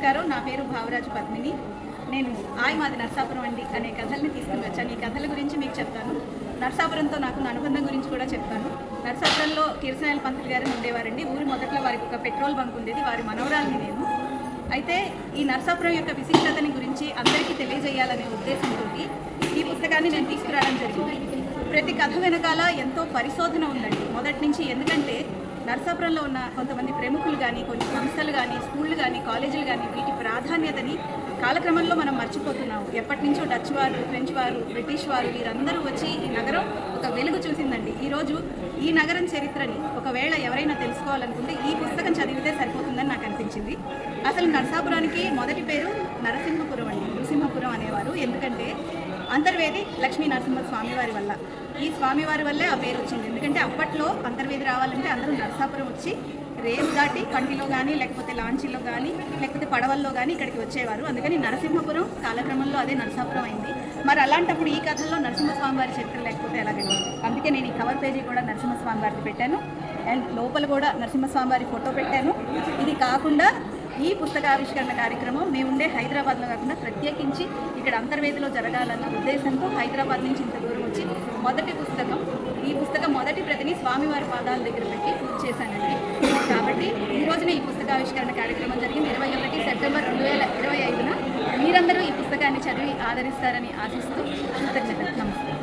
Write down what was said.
నమస్కారం నా పేరు భావరాజు పద్మిని. నేను ఆయ్ మాది నర్సాపురం అండి. అనే కథల్ని తీసుకుని వచ్చాను. ఈ కథల గురించి మీకు చెప్తాను. నర్సాపురంతో నాకు అనుబంధం గురించి కూడా చెప్తాను. నర్సాపురంలో కిరసనాయల పంతులు గారు ఉండేవారండి. ఊరి మొదట్లో వారికి ఒక పెట్రోల్ బంక్ ఉండేది. వారి మనవరాల్ని నేను. అయితే ఈ నర్సాపురం యొక్క విశిష్టతని గురించి అందరికీ తెలియజేయాలనే ఉద్దేశంతో ఈ పుస్తకాన్ని నేను తీసుకురావడం జరిగింది. ప్రతి కథ వెనకాల ఎంతో పరిశోధన ఉందండి. మొదటి నుంచి ఎందుకంటే నర్సాపురంలో ఉన్న కొంతమంది ప్రముఖులు కానీ కొన్ని సంస్థలు కానీ స్కూళ్ళు కానీ కాలేజీలు కానీ వీటి ప్రాధాన్యతని కాలక్రమంలో మనం మర్చిపోతున్నాము. ఎప్పటి నుంచో డచ్ వారు ఫ్రెంచ్ వారు బ్రిటిష్ వారు వీరందరూ వచ్చి ఈ నగరం ఒక వెలుగు చూసిందండి. ఈరోజు ఈ నగరం చరిత్రని ఒకవేళ ఎవరైనా తెలుసుకోవాలనుకుంటే ఈ పుస్తకం చదివితే సరిపోతుందని నాకు అనిపించింది. అసలు నరసాపురానికి మొదటి పేరు నరసింహపురం అండి. నరసింహపురం అనేవారు. ఎందుకంటే అంతర్వేది లక్ష్మీ నరసింహ స్వామివారి వల్ల. ఈ స్వామివారి వల్లే ఆ పేరు వచ్చింది. ఎందుకంటే అప్పట్లో అంతర్వేది రావాలంటే అందరూ నరసాపురం వచ్చి రేవు దాటి కంటిలో కానీ లేకపోతే లాంచీలో కానీ లేకపోతే పడవల్లో కానీ ఇక్కడికి వచ్చేవారు. అందుకని నరసింహపురం కాలక్రమంలో అదే నరసాపురం అయింది. మరి అలాంటప్పుడు ఈ కథల్లో నరసింహస్వామి వారి చరిత్ర లేకపోతే ఎలాగండి అందుకే నేను ఈ కవర్ పేజీ కూడా నరసింహస్వామి వారికి పెట్టాను. అండ్ లోపల కూడా నరసింహస్వామి వారి ఫోటో పెట్టాను. ఇది కాకుండా ఈ పుస్తకావిష్కరణ కార్యక్రమం మేము ఉండే హైదరాబాద్లో కాకుండా ప్రత్యేకించి ఇక్కడ అంతర్వేదిలో జరగాలన్న ఉద్దేశంతో హైదరాబాద్ నుంచి ఇంత దూరం వచ్చి మొదటి పుస్తకం ఈ పుస్తకం మొదటి ప్రతిని స్వామివారి పాదాల దగ్గర పెట్టి పూజ చేశానండి. కాబట్టి ఈ రోజున ఈ పుస్తకావిష్కరణ కార్యక్రమం జరిగింది. ఇరవై ఒకటి సెప్టెంబర్ రెండు వేల ఇరవై ఐదున మీరందరూ ఈ పుస్తకాన్ని చదివి ఆదరిస్తారని ఆశిస్తూ కృతజ్ఞతలు. నమస్తే.